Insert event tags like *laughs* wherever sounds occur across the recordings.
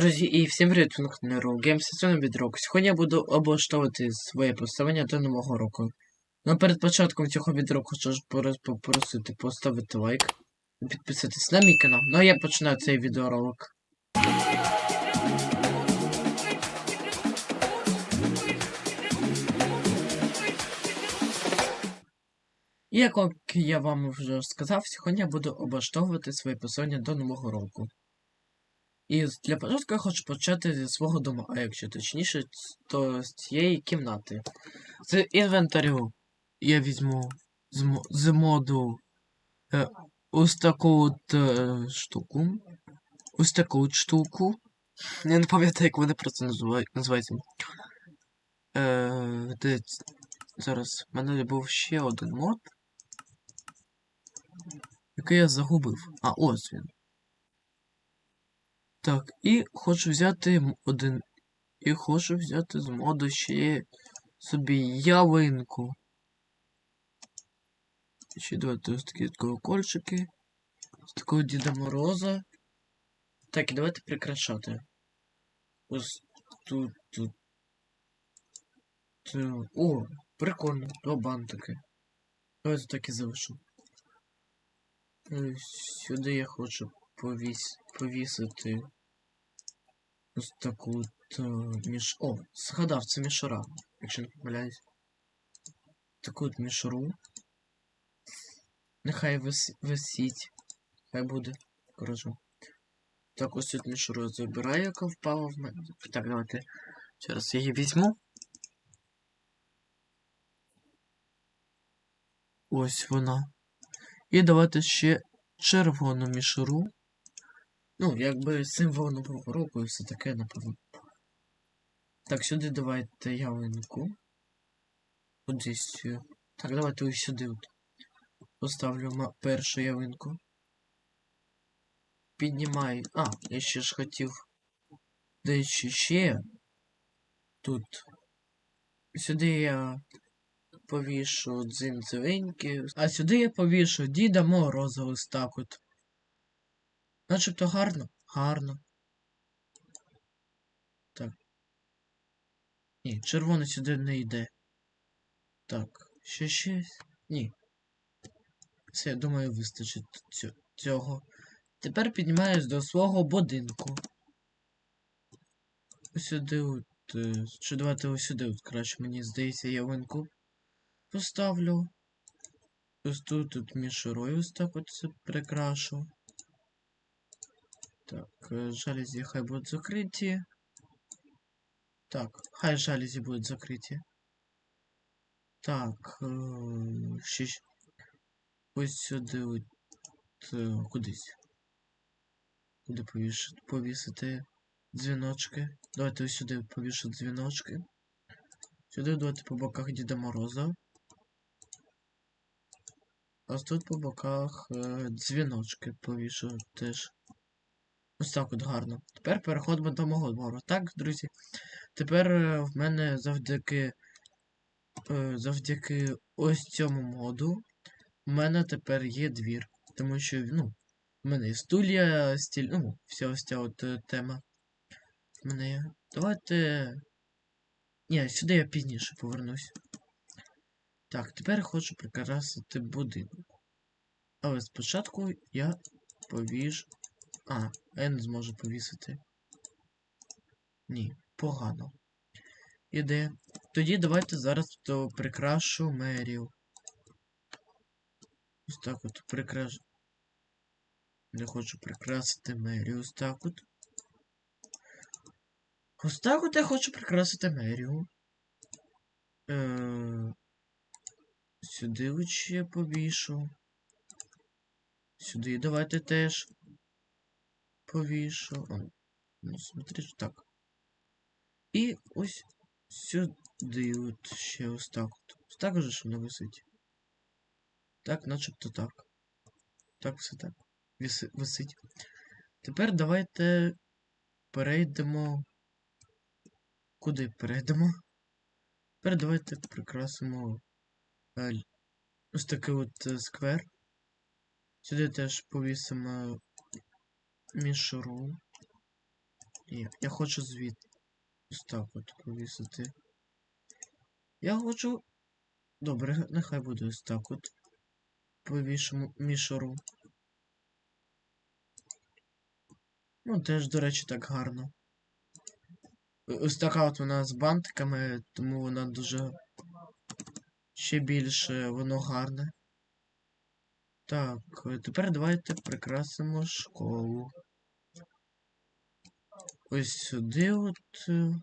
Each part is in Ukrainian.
Друзі, і всім привіт, Roll Games, це від року. Сьогодні я буду облаштовувати своє поставлення до нового року. Ну, перед початком цього відео хочу ж попросити поставити лайк, і підписатись на мій канал. Ну а я починаю цей відеоролик. Як я вам вже сказав, сьогодні я буду облаштовувати своє посилання до нового року. І для початку я хочу почати зі свого дому, а якщо точніше, то з цієї кімнати. З інвентарю я візьму з, з моду е, ось таку от е, штуку. Ось таку от штуку. Я не пам'ятаю, як вони просто називають, називаються. Е, де зараз в мене був ще один мод. Який я загубив. А, ось він. Так, і хочу взяти один. І хочу взяти з моду ще собі ялинку. Ще давайте ось такі колокольчики. З такого Діда Мороза. Так, і давайте прикрашати. Ось тут, тут. Це- О, прикольно, два бантики. Давайте так і залишу. Е, Сюди я хочу повіс... повісити ось таку от, міш... О, згадав, це мішура, якщо не помиляюсь. Таку от мішуру. Нехай вис... висіть. Хай буде. Коротше. Так, ось тут мішуру забираю, яка впала в мене. Так, давайте. Зараз я її візьму. Ось вона. І давайте ще червону мішуру. Ну, якби символ нового року і все таке, напевно. Так, сюди давайте ялинку. Кудись. е, Так, давайте ось сюди от. Поставлю першу ялинку. Піднімаю. А, я ще ж хотів. Дещо ще. Тут. Сюди я повішу дзинь-дзеленьки. А сюди я повішу Діда Мороза ось так от. Начебто гарно? Гарно. Так. Ні, червоний сюди не йде. Так, ще щось? Ні. Все, я думаю, вистачить цього. Тепер піднімаюсь до свого будинку. Ось сюди от. е, Чи давайте ось сюди от краще, мені здається, ялинку поставлю. Ось тут тут мішурою ось так от це прикрашу. Так, е, хай будуть закриті. Так, хай жалюзі будуть закриті. Так, е, ще ось сюди от, е, кудись. Куди повішати, повісити дзвіночки. Давайте ось сюди повішу дзвіночки. Сюди давайте по боках Діда Мороза. А тут по боках е, дзвіночки повішу теж. Ось так от гарно. Тепер переходимо до мого двору. Так, друзі. Тепер е, в мене завдяки е, завдяки ось цьому моду в мене тепер є двір. Тому що, ну, в мене є стулья, стіль, ну, вся ось ця от е, тема. В мене є. Давайте. Ні, сюди я пізніше повернусь. Так, тепер хочу прикрасити будинок. Але спочатку я повіж. А, я не зможу повісити. Ні, погано. Іде. Тоді давайте зараз то прикрашу мерію. Ось так от прикраш. Не хочу прикрасити мерію. Ось так от. Ось так от я хочу прикрасити мерію. Е... Сюди от ще повішу. Сюди давайте теж повішу. Ну, смотри, так. І ось сюди от ще ось так от. Ось так же ж воно висить. Так, начебто так. Так, все так. Віси, висить. Тепер давайте перейдемо. Куди перейдемо? Тепер давайте прикрасимо е, ось такий от е, сквер. Сюди теж повісимо мішуру. Ні, я хочу звід. Ось так от повісити. Я хочу. Добре, нехай буде ось так от. Повішимо мішуру. Ну, теж, до речі, так гарно. Ось така от вона з бантиками, тому вона дуже ще більше воно гарне. Так, е, тепер давайте прикрасимо школу. Ось сюди от. е,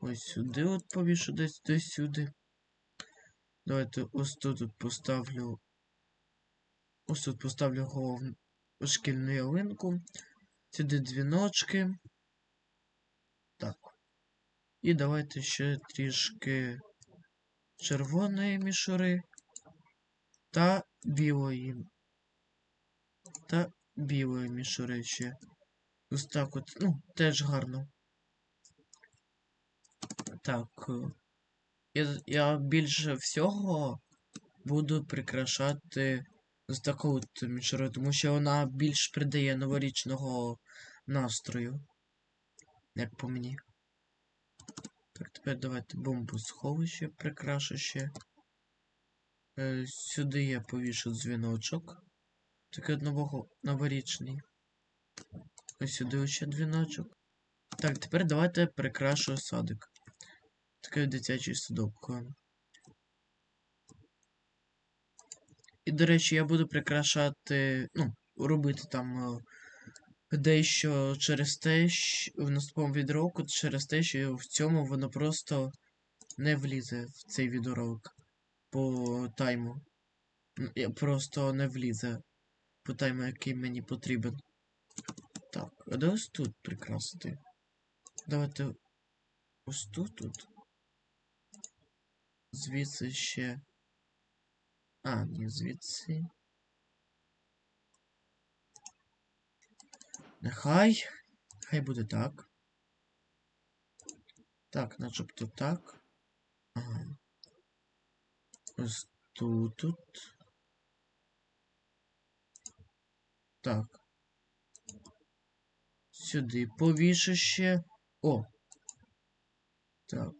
Ось сюди от повішу десь десь сюди. Давайте ось тут поставлю. Ось тут поставлю головну шкільну ялинку. Сюди дзвіночки. Так. І давайте ще трішки червоної мішури та білої. Та білої мішури ще. Ось так от. Ну, теж гарно. Так. е, Я, я більше всього буду прикрашати з такою от мішурою, тому що вона більш придає новорічного настрою. Як по мені. Так, тепер давайте бомбу сховище прикрашу ще. Е, сюди я повішу дзвіночок. Такий новорічний. Ось сюди ще дзвіночок. Так, тепер давайте прикрашу садик. Такий дитячий садок. І, до речі, я буду прикрашати, ну, робити там е, дещо через те, що в наступному відеороку, через те, що в цьому воно просто не влізе в цей відеоролик по тайму. Я просто не влізе по тайму, який мені потрібен. Так, а де ось тут прикрасити? Давайте ось тут тут. Звідси ще. А, ні, звідси. Нехай. Хай буде так. Так, начебто так. Ага. Ось тут. Так. Сюди повішу ще. О. Так.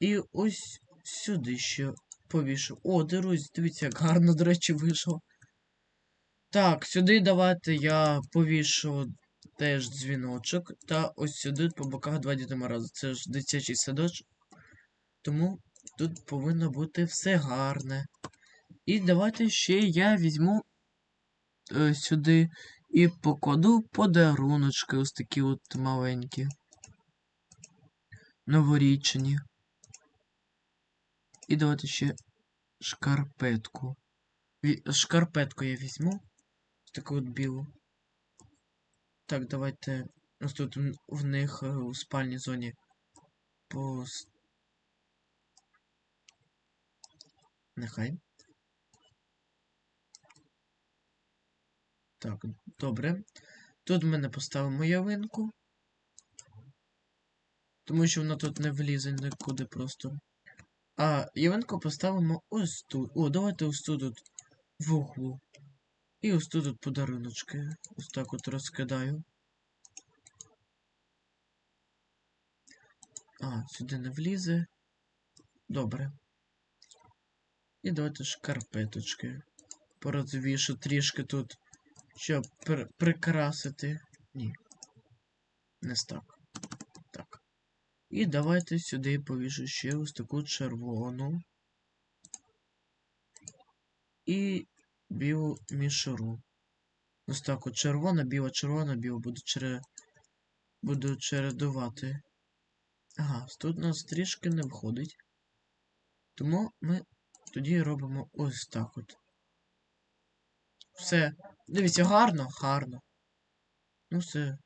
І ось сюди ще повішу. О, друзі, дивіться, як гарно, до речі, вийшло. Так, сюди давайте я повішу теж дзвіночок. Та ось сюди по боках два Діда Мороза. Це ж дитячий садочок. Тому тут повинно бути все гарне. І давайте ще я візьму е, сюди і покладу подаруночки ось такі от маленькі. Новорічні. І давайте ще шкарпетку. Ві- Шкарпетку я візьму. Таку от білу. Так, давайте. Ось тут в них е, у спальній зоні. Пос... Нехай. Так, добре. Тут ми не поставимо ялинку. Тому що вона тут не влізе нікуди просто. А ялинку поставимо ось тут. О, давайте ось тут от в углу. І ось тут от подаруночки. Ось так от розкидаю. А, сюди не влізе. Добре. І давайте шкарпеточки. Порозвішу трішки тут, щоб при- прикрасити. Ні. Не так. Так. І давайте сюди повішу ще ось таку червону. І білу мішуру. Ось так от червона, біла, червона, біла. Буду чере... Буду чередувати. Ага, тут у нас трішки не виходить. Тому ми тоді робимо ось так от. Все. Дивіться, гарно, гарно. Ну все.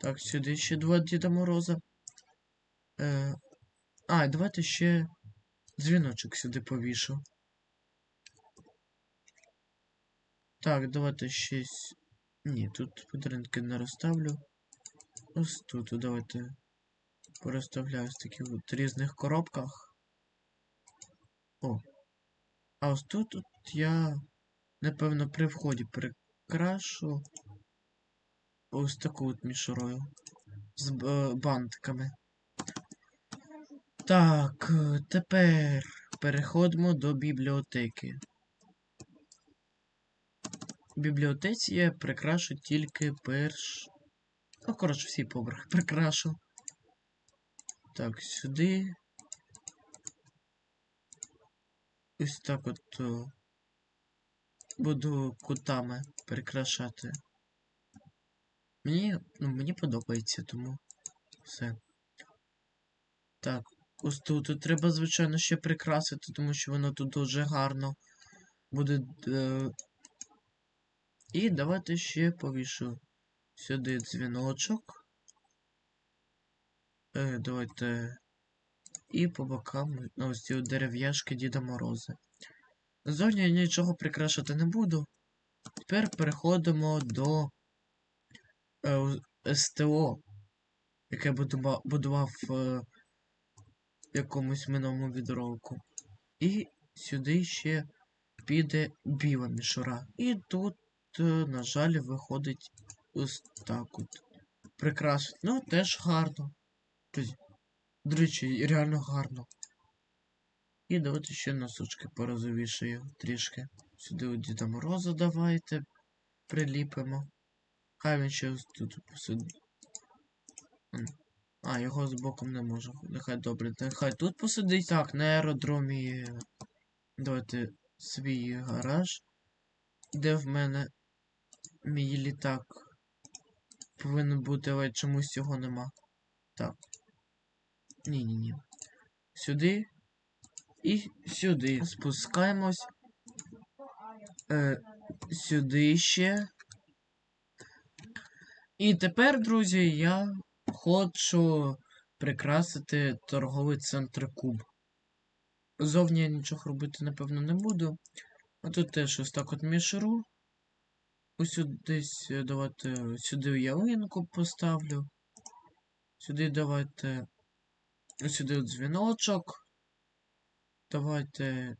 Так, сюди ще два Діда Мороза. Е... А, давайте ще дзвіночок сюди повішу. Так, давайте ще. Ні, тут подарунки не розставлю. Ось тут давайте порозставляю в таких от різних коробках. О. А ось тут от я, напевно, при вході прикрашу. ось таку от мішурою. З е, бантиками. Так, е, тепер переходимо до бібліотеки. В бібліотеці я прикрашу тільки перш. Ну, коротше, всі поверхи *laughs* прикрашу. Так, сюди. Ось так от буду кутами прикрашати. Мені, ну, мені подобається, тому все. Так, ось тут треба, звичайно, ще прикрасити, тому що воно тут дуже гарно буде. Е... І давайте ще повішу сюди дзвіночок. Е, давайте. І по бокам ну, ось ці дерев'яшки Діда Мороза. Зовні я нічого прикрашати не буду. Тепер переходимо до е, СТО, яке будува- будував е, якомусь минулому відроку. І сюди ще піде біла мішура. І тут, е, на жаль, виходить ось так от. Прикрасно. Ну, теж гарно. Тобто, До речі, реально гарно. І давайте ще носочки порозовішаю трішки. Сюди у Діда Мороза давайте приліпимо. Хай він ще тут посидить. А, його з боком не можу. Нехай добре. Нехай тут посидить. Так, на аеродромі. Давайте свій гараж. Де в мене мій літак повинен бути, але чомусь його нема. Так. Ні-ні-ні. Сюди. І сюди. Спускаємось. Е, сюди ще. І тепер, друзі, я хочу прикрасити торговий центр Куб. Зовні я нічого робити, напевно, не буду. А тут теж ось так от мішуру. Ось десь давайте сюди ялинку поставлю. Сюди давайте. Ось сюди дзвіночок. Давайте.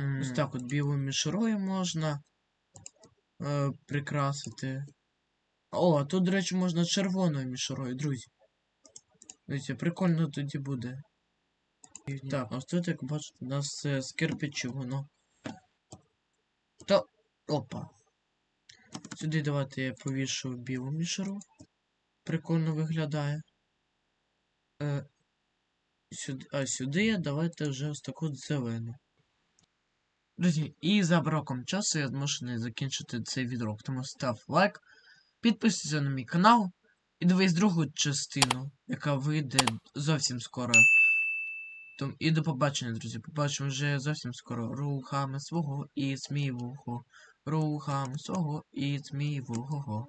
м, Ось так от білою мішурою можна е, прикрасити. О, а тут, до речі, можна червоною мішурою, друзі. Дивіться, прикольно тоді буде. І, Так, ось тут, як бачите, у нас е, з кирпичу воно. Та. Опа. Сюди давайте я повішу білу мішуру. Прикольно виглядає. Е, сюди, а сюди давайте вже ось таку зелену. Друзі, і за браком часу я змушений закінчити цей відрок. Тому став лайк, підписуйся на мій канал і дивись другу частину, яка вийде зовсім скоро. Том, і до побачення, друзі. Побачимо вже зовсім скоро. Рухами свого і змієвого. Рухами свого і змієвого.